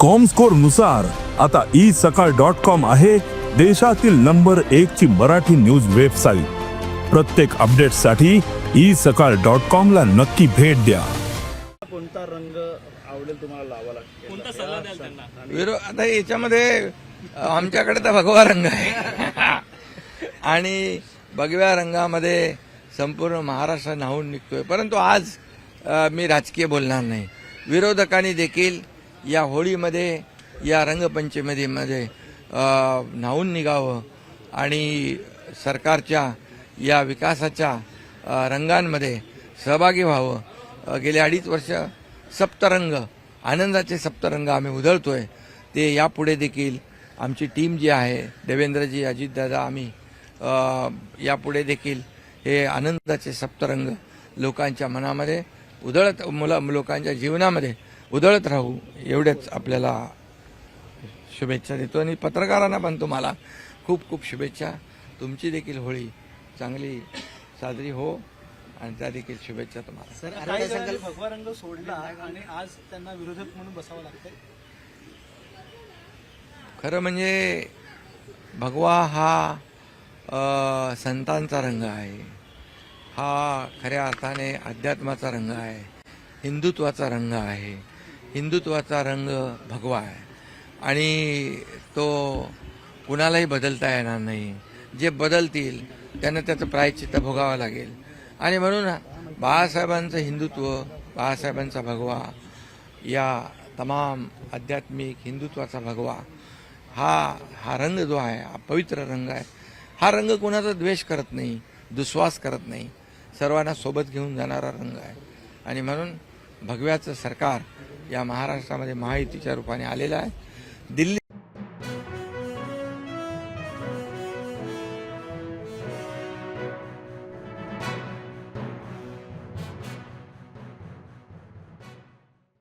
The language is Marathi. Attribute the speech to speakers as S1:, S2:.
S1: कॉमस्कोरनुसार आता ई सकाळ डॉट कॉम आहे देशातील नंबर एक ची मराठी न्यूज वेबसाईट प्रत्येक अपडेटसाठी ई सकाळ डॉट कॉम ला नक्की भेट द्या.
S2: कोणता रंग आवडेल तुम्हाला लावायला? कोणता सल्ला द्याल त्यांना?
S3: विरो आता याच्यामध्ये आमच्याकडे तर भगवा रंग आहे. आणि भगव्या रंगामध्ये संपूर्ण महाराष्ट्र न्हावून निघतोय. परंतु आज मी राजकीय बोलणार नाही. विरोधकांनी देखील या होळीमध्ये या रंगपंचमीमध्ये न्हावून निघावं आणि सरकारच्या या विकासाच्या रंगांमध्ये सहभागी व्हावं. गेले अडीच वर्ष सप्तरंग आनंदाचे सप्तरंग आम्ही उधळतोय. ते यापुढे देखील आमची टीम जी आहे देवेंद्रजी अजितदादा आम्ही यापुढे देखील हे आनंदाचे सप्तरंग लोकांच्या मनामध्ये उधळत मुला लोकांच्या जीवनामध्ये उधळत राहू एवढेच आपल्याला शुभेच्छा देतो. आणि पत्रकारांना पण तुम्हाला खूप खूप शुभेच्छा. तुमची देखील होळी चांगली साजरी हो आणि त्या देखील शुभेच्छा तुम्हाला.
S2: जणांनी भगवा रंग सोडला आणि आज त्यांना विरोधक म्हणून बसावं लागतंय.
S3: खरं म्हणजे भगवा हा संतांचा रंग आहे. हा खऱ्या अर्थाने अध्यात्माचा रंग आहे. हिंदुत्वाचा रंग आहे. हिंदुत्वाचा रंग भगवा आहे. आणि तो कुणालाही बदलता येणार नाही. जे बदलतील त्यांना त्याचं प्रायचित्त भोगावं लागेल. आणि म्हणून बाळासाहेबांचं हिंदुत्व बाळासाहेबांचा भगवा या तमाम आध्यात्मिक हिंदुत्वाचा भगवा हा हा रंग जो आहे हा पवित्र रंग आहे. हा रंग कोणाचा द्वेष करत नाही दुस्वास करत नाही. सर्वांना सोबत घेऊन जाणारा रंग आहे. आणि म्हणून भगव्याचं सरकार या महाराष्ट्रामध्ये महायुतीच्या रूपाने आलेलं आहे. दिल्ली